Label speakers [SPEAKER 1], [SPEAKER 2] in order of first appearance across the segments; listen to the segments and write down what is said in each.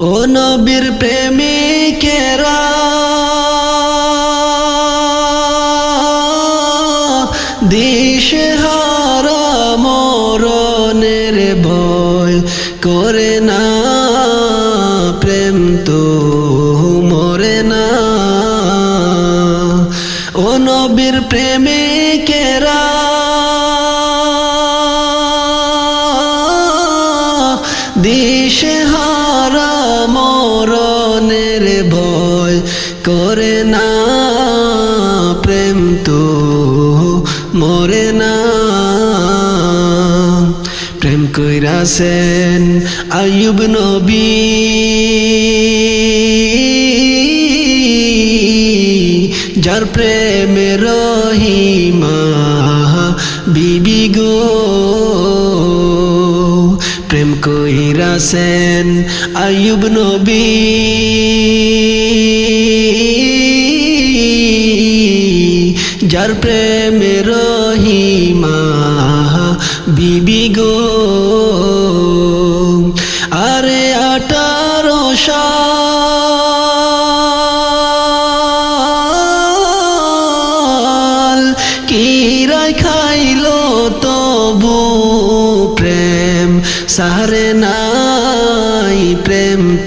[SPEAKER 1] ও নবীর প্রেমিকেরা দিশে করে না প্রেম তো মরে না। প্রেম কইরাছেন আয়ুব নবী। যার প্রেমে রহিমা, বিবি গো। কইরাছেন আয়ুব নবী। যার প্রেমে রহিমা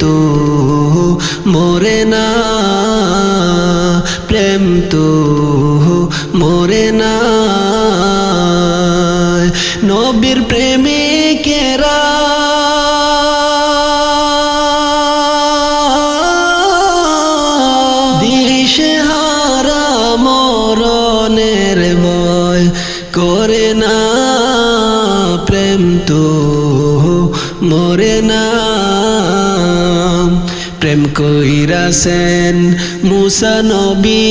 [SPEAKER 1] তো মরে না প্রেম তো মরে না। নবীর প্রেমিকেরা প্রেম কইরাছেন মুসা নবী।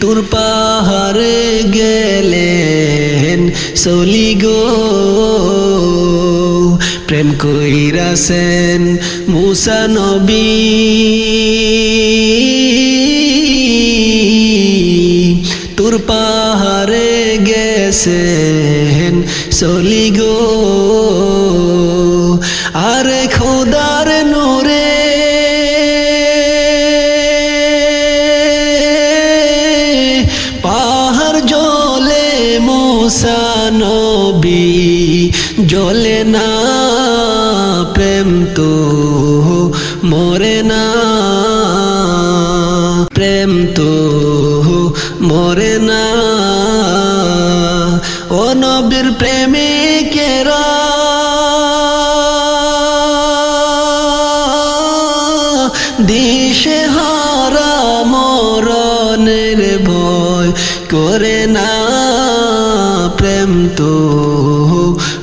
[SPEAKER 1] তোর পাহাড়ে গেলেন সলি গো। প্রেম কইরাছেন মুসা নবী। তোর পাহাড়ে গেছেন সলি গো। করে না, প্রেম তো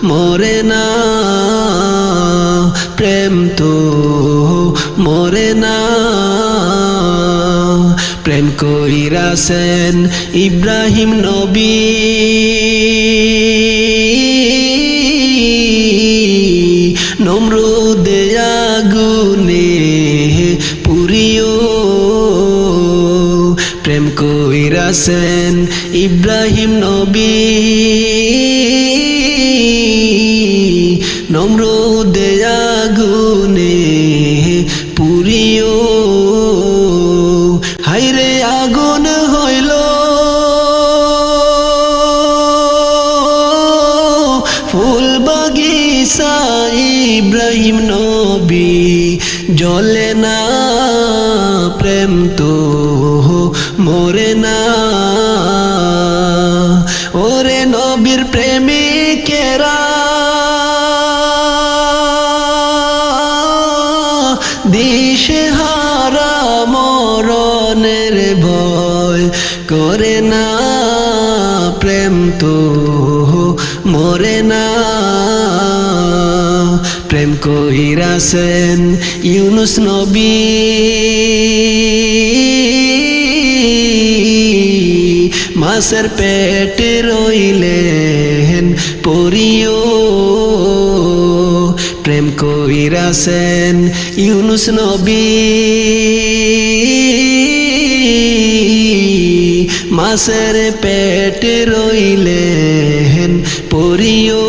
[SPEAKER 1] মরে না, প্রেম তো মরে না। প্রেম কইরাছেন ইব্রাহিম নবী। নমরুদে আগুনে কইরাছেন ইব্রাহিম নবী। নমরুদে আগুনে পুরিও। হাইরে আগুন হইল। ফুল বাগিচা ইব্রাহিম নবী। জলে না প্রেম তো মরে প্রেম কইরাছেন ইউনুস নবী। মাসের পেটে রইলেন পরিও। প্রেম কইরাছেন ইউনুস নবী। মাসের পেটে রইলেন পরিও।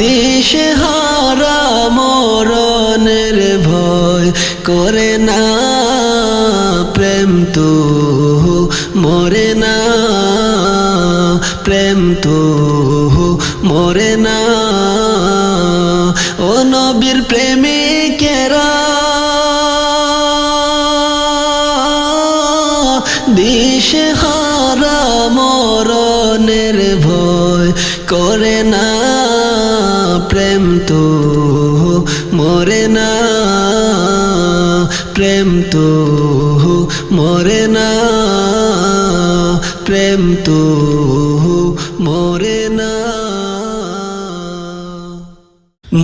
[SPEAKER 1] দেশে হারা মরণের ভয় করে না, প্রেম তো মরে না, প্রেম তো মরে না। ও নবীর প্রেমিকেরা দিশে হারা মরণের ভয় করে না। প্রেম তো মরে না, প্রেম তো মরে না, প্রেম তো মরে না।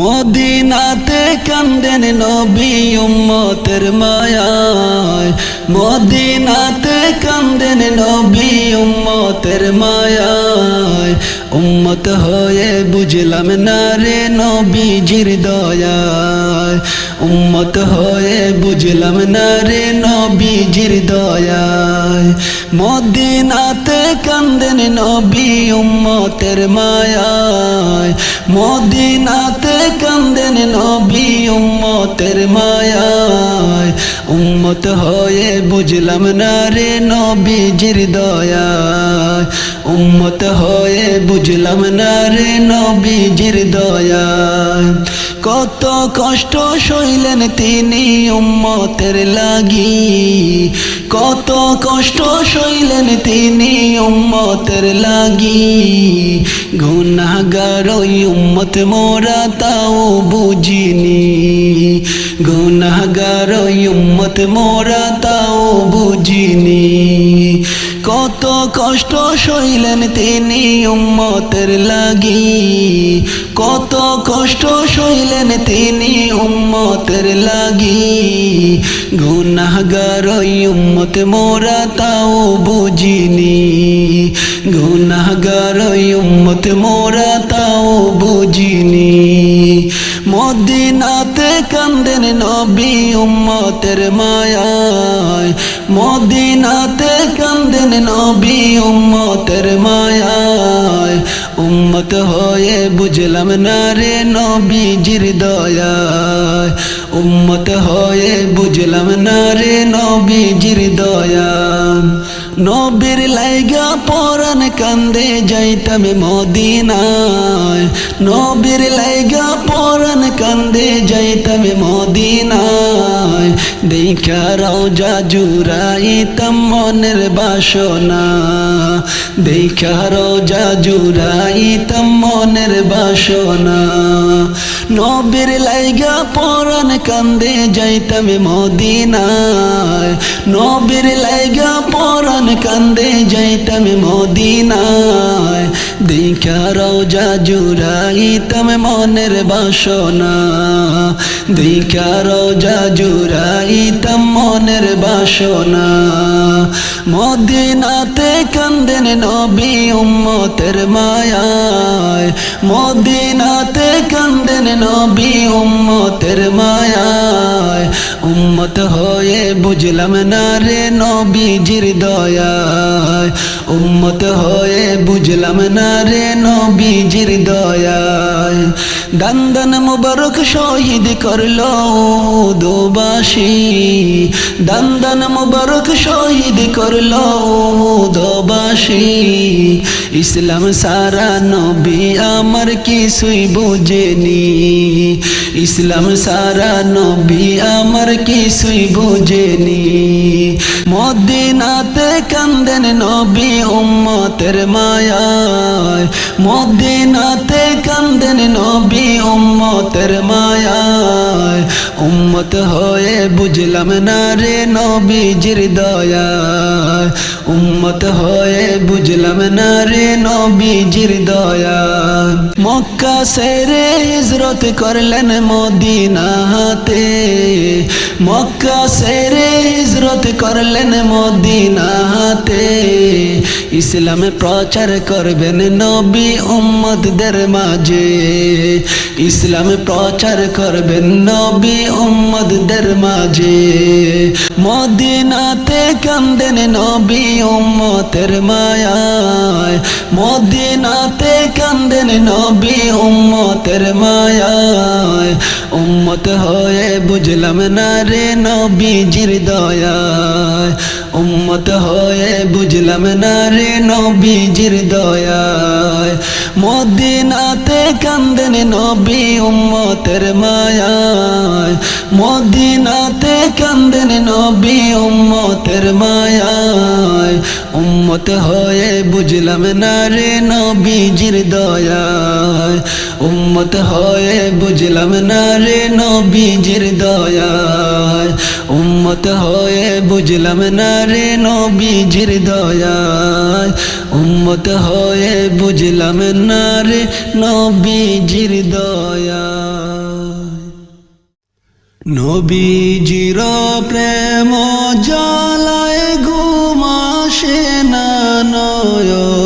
[SPEAKER 1] মদিনাতে কান্দেন নবী উম্মতের মায়ায়, মদিনাতে কান্দেন নবী উম্মতের মায়ায় উম্মত হয়ে বুঝলাম না রে নবীজির দয়ায়। উম্মত হয়ে বুঝলাম না রে নবীজির দয়ায়। মদিনাতে কান্দেন নবী উম্মতের মায়ায়। মদিনাতে কান্দেন নবী উম্মতের মায়ায়। উম্মত হয়ে বুঝলাম না রে নবীজির দয়ায়। উম্মত হয়ে বুঝলাম না রে নবীজির দয়ায় কত কষ্ট সইলেন তিনি উম্মতের লাগি। কত কষ্ট সইলেন তিনি উম্মতের লাগি। গুনাগার ওই উম্মত মোরা তাও বুঝিনি। গুনাগার ওই উম্মত মোরা তাও বুঝিনি। কত কষ্ট সইলেন তিনি উম্মতের লাগি। কত কষ্ট সইলেন তিনি উম্মতের লাগি। গুনাহগার উম্মত মোরা তাও বুঝিনি। গুনাহগার উম্মত মোরা তাও বুঝিনি। মদিনাতে কান্দেন নবী উম্মতের মায়ায়। মদিনাতে কান্দেন নবী উম্মতের মায়ায়। উম্মত হয়ে বুঝলাম না রে নবীজির দয়ায়। উম্মত হয়ে বুঝলাম না রে নবীজির দয়ায়। নবীর লাইগা পরান কান্দে যাইতাম মদিনায়। নবীর লাইগা পরান কান্দে যাইতাম মদিনায়। দেখা রওজা জুরাইতাম মনের বাসনা। দেখা রওজা জুরাইতাম মনের বাসনা। নবীর লাইগা পরান কান্দে যাইতাম মদিনায়। নবীর লাইগা পরান কান্দে যাইতাম মদিনায়। দেখা রওজা জুরাইতাম মনের বাসনা দেখা রওজা জুরাইতাম মনের বাসনা মদিনাতে কান্দেন নবী উম্মতের মায়ায় মদিনাতে কান্দেন নবী উম্মতের মায়ায় উম্মত হয়ে বুঝলাম না রে নবীজির দয়ায় উম্মত হয়ে বুঝলাম না রে নবীজির দয়ায়। দান্দন মুবারক শহীদ করল দোবাসী দান্দন মুবারক শহীদ করল দোবাসী ইসলাম সারা নবী আমার কিছুই বুঝেনি। ইসলাম সারা নবী আমার কিছুই বুঝেনি। মদিনাতে কান্দেন নবী উম্মতের মায়ায় মদিনাতে কান্দেন নবী উম্মতের মায়ায়। উম্মত হয়ে বুঝলাম না রে নবীজির দয়ায়। উম্মত হয়ে বুঝলাম না রে নবীজির দয়া। মক্কা সেরে হিজরত করলেন মদিনাতে। মক্কা সেরে হিজরত করলেন মদিনাতে। ইসলামে প্রচার করবেন নবী উম্মতদের মাঝে। ইসলামে প্রচার করবেন নবী উম্মতদের মাঝে। মদিনাতে কান্দেন নবী উম্মতের মায়ায়। মদিনাতে কান্দেন নবী উম্মতের মায়ায়। উম্মত হয়ে বুঝলাম না রে নবীজির দয়ায়। উম্মত হয়ে বুঝলাম না রে নবীজির দয়ায়। মদিনাতে কান্দেন নবী উম্মতের মায়ায়। মদিনাতে কান্দেন নবী উম্মতের মায়ায়। উম্মত হয়ে বুঝলাম না রে নবীজির দয়ায়। উম্মত হয়ে বুঝলাম না রে নবীজির দয়ায়। উম্মত হয়ে বুঝলাম না রে নবীজির দয়ায়। উম্মত হয়ে বুঝলাম না রে নবীজির দয়ায়। নবীজির প্রেম জ্বালায় ঘুমাসে না নয়নে।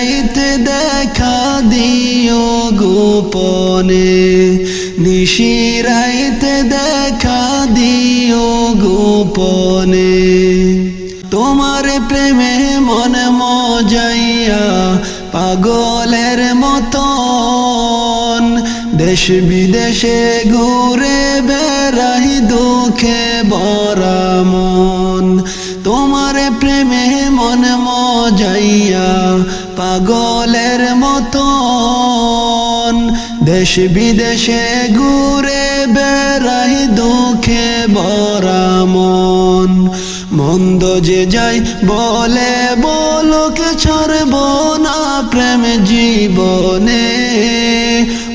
[SPEAKER 1] নিশিরাইতে দেখা দিও গোপনে। নিশিরাইতে দেখা দিও গোপনে। তোমার প্রেমে মন মজাইয়া পাগলের মতন। দেশ বিদেশে ঘুরে বেড়াই দুঃখে বরা মন। তোমার প্রেমে মন মজাইয়া পাগলের মতন। দেশ বিদেশে ঘুরে বেড়াই দুঃখে বরা মন। মন্দ যে যাই বলে বলুক, ছাড়ব না প্রেম জীবনে।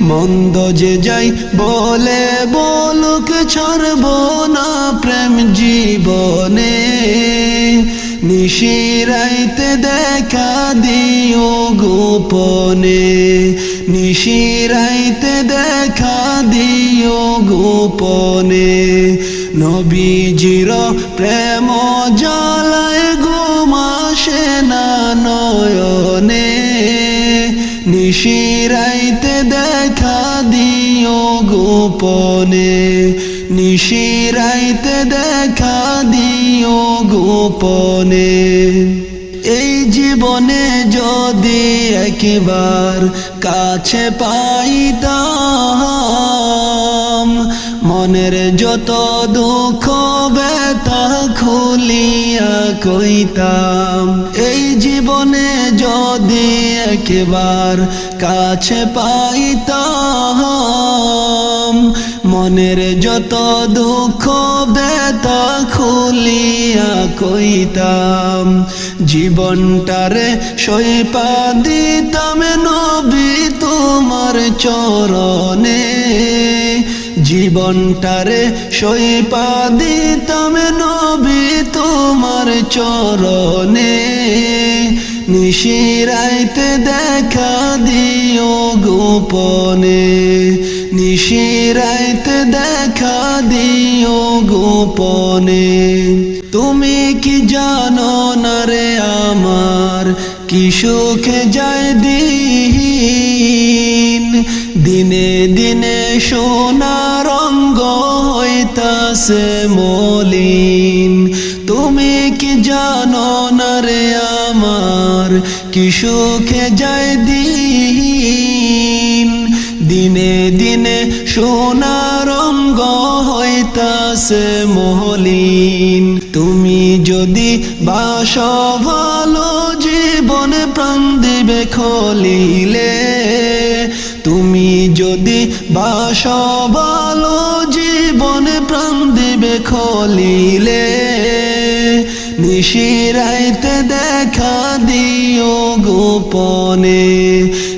[SPEAKER 1] মন্দ যে যাই বলে বলুক, ছাড়ব না প্রেম জীবনে। নিশিরাইতে দেখা দিও গোপনে, নিশিরাইতে দেখা দিও গোপনে। নবীজির প্রেম জ্বালায় ঘুমাসে না নয়নে, নিশিরাইতে দেখা দিও গোপনে, নিশিরাইতে দেখা গোপনে। এই জীবনে যদি একবার কাছে পাইতাম, মনের যত দুঃখ ব্যথা খুলিয়া কইতাম, এই জীবনে যদি একবার কাছে পাইতাম মনের যত দুঃখ ব্যথা খুলিয়া কইতাম, জীবনটারে সইপা দিতাম নবী তোমার চরণে। জীবনটারে সইপা দিতাম নবী তোমার চরণে। নিশিরাইতে দেখা দিও গোপনে। নিশিরাইতে দেখা দিও গোপনে। তুমি কি জানো না রে আমার, কি সুখে যায় দিন? দিনে দিনে সোনা রঙ্গ হইতাছে মলিন। তুমি কি জানো না রে আমার, কি সুখে যায় দিন? দিনে দিনে সোনা রঙ্গ হইতাছে মহলিন। তুমি যদি বাস ভালো জীবন প্রাণ দিবে খলিলে, তুমি যদি বাস ভালো জীবন প্রাণ দিবে খলিলে, নিশিরাইতে দেখা দিও গোপনে।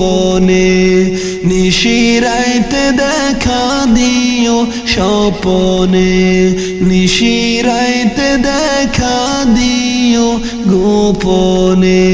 [SPEAKER 1] গোপনে নিশিরাইতে দেখা দিও স্বপনে নিশিরাইতে দেখা দিও গোপনে।